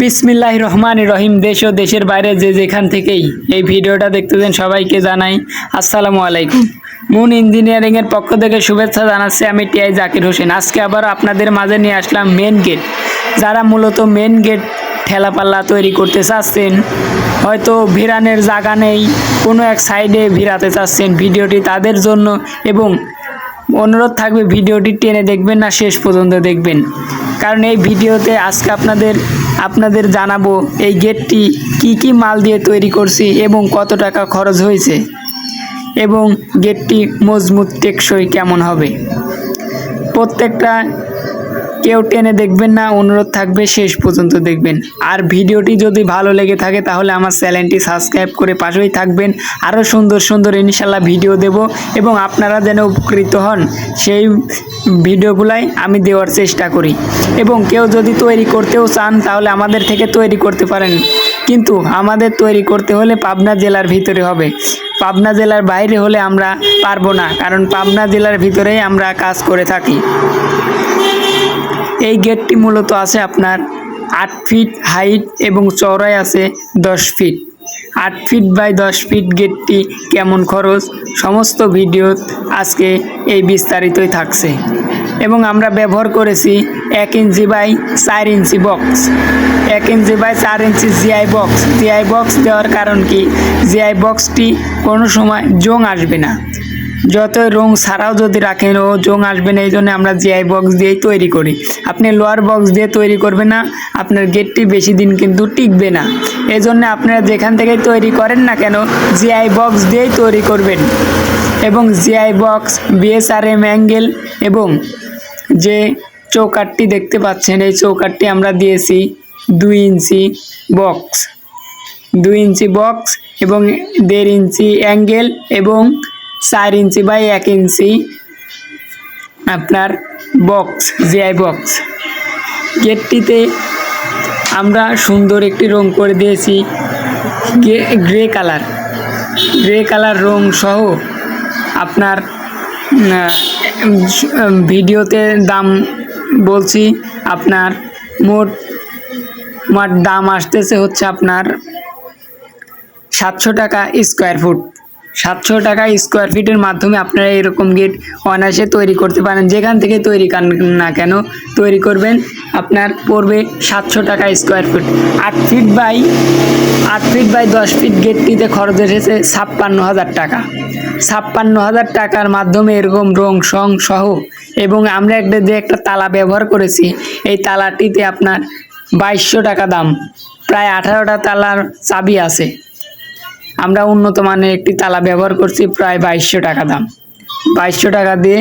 বিসমিল্লাহ রহমান রহিম। দেশ ও দেশের বাইরে যে যেখান থেকেই এই ভিডিওটা দেখতেছেন সবাইকে জানাই আসসালামু আলাইকুম। মুন ইঞ্জিনিয়ারিংয়ের পক্ষ থেকে শুভেচ্ছা জানাচ্ছি আমি টিআই জাকির হোসেন। আজকে আবার আপনাদের মাঝে নিয়ে আসলাম মেন গেট যারা মূলত মেন গেট ঠেলাপাল্লা তৈরি করতে চাচ্ছেন, হয়তো ভিড়ানের জায়গা নেই, কোনো এক সাইডে ভিড়াতে চাচ্ছেন ভিডিওটি তাদের জন্য এবং অনুরোধ থাকবে ভিডিওটি টেনে দেখবেন না, শেষ পর্যন্ত দেখবেন। কারণ এই ভিডিওতে আজকে আপনাদের আপনাদের জানাব এই গেটটি কি কি মাল দিয়ে তৈরি করছি এবং কত টাকা খরচ হয়েছে এবং গেটটি মজবুত টেকসই কেমন হবে? প্রত্যেকটা কেউ টেনে দেখবেন না, অনুরোধ থাকবে, শেষ পর্যন্ত দেখবেন। আর ভিডিওটি যদি ভালো লেগে থাকে, তাহলে আমার চ্যানেলটি সাবস্ক্রাইব করে পাশেই থাকবেন। আরও সুন্দর সুন্দর ইনশাল্লাহ ভিডিও দেব এবং আপনারা যেন উপকৃত হন, সেই ভিডিওগুলাই আমি দেওয়ার চেষ্টা করি। এবং কেউ যদি তৈরি করতেও চান, তাহলে আমাদের থেকে তৈরি করতে পারেন। কিন্তু আমাদের তৈরি করতে হলে পাবনা জেলার ভিতরে হবে। পাবনা জেলার বাইরে হলে আমরা পারব না, কারণ পাবনা জেলার ভিতরেই আমরা কাজ করে থাকি। এই গেটটি মূলত আছে আপনার আট ফিট হাইট এবং চওড়াই আছে দশ ফিট। আট ফিট বাই দশ ফিট গেটটি কেমন খরচ? সমস্ত ভিডিও আজকে এই বিস্তারিতই থাকছে। এবং আমরা ব্যবহার করেছি এক ইঞ্চি বাই চার ইঞ্চি বক্স। এক ইঞ্চি বাই চার inch G I box. G I box দেওয়ার কারণ কি? জিআই বক্সটি কোনো সময় জং আসবে না। যতই রং ছাড়াও যদি রাখেন, ও জং আসবে না এই জন্য আমরা জিআই বক্স দিয়েই তৈরি করি। আপনি লোয়ার বক্স দিয়ে তৈরি করবেন না, আপনার গেটটি বেশি দিন কিন্তু টিকবে না। এই জন্য আপনারা যেখান থেকে তৈরি করেন না কেন জিআই বক্স দিয়েই তৈরি করবেন। এবং জিআই বক্স বিএসআরএম অ্যাঙ্গেল এবং যে চৌকাটটি দেখতে পাচ্ছেন, এই চৌকাটটি আমরা দিয়েছি দুই ইঞ্চি বক্স দুই ইঞ্চি বক্স এবং দেড় ইঞ্চি অ্যাঙ্গেল এবং চার ইঞ্চি বাই এক ইঞ্চি আপনার বক্স জিআই বক্স গেটটিতে আমরা সুন্দর একটি রং করে দিয়েছি গ্রে কালার গ্রে কালার রং সহ আপনার ভিডিওতে দাম বলছি, আপনার মোট মোট দাম আসতেছে হচ্ছে আপনার সাতশো টাকা স্কোয়ার ফুট সাতশো টাকা স্কোয়ার ফিটের মাধ্যমে আপনারা এরকম গেট অনায়াসে তৈরি করতে পারেন। যেখান থেকে তৈরি না কেন, তৈরি করবেন আপনার পড়বে সাতশো টাকা স্কোয়ার ফিট আট ফিট বাই আট ফিট বাই দশ ফিট গেটটিতে খরচ এসেছে ছাপ্পান্ন হাজার টাকা। ছাপ্পান্ন হাজার টাকার মাধ্যমে এরকম রং, সং সহ এবং আমরা একটা যে একটা তালা ব্যবহার করেছি, এই তালাটিতে আপনার বাইশশো টাকা দাম। প্রায় আঠারোটা তালার চাবি আছে। আমরা উন্নত মানের একটি তালা ব্যবহার করছি প্রায় বাইশশো টাকা দাম। বাইশশো টাকা দিয়ে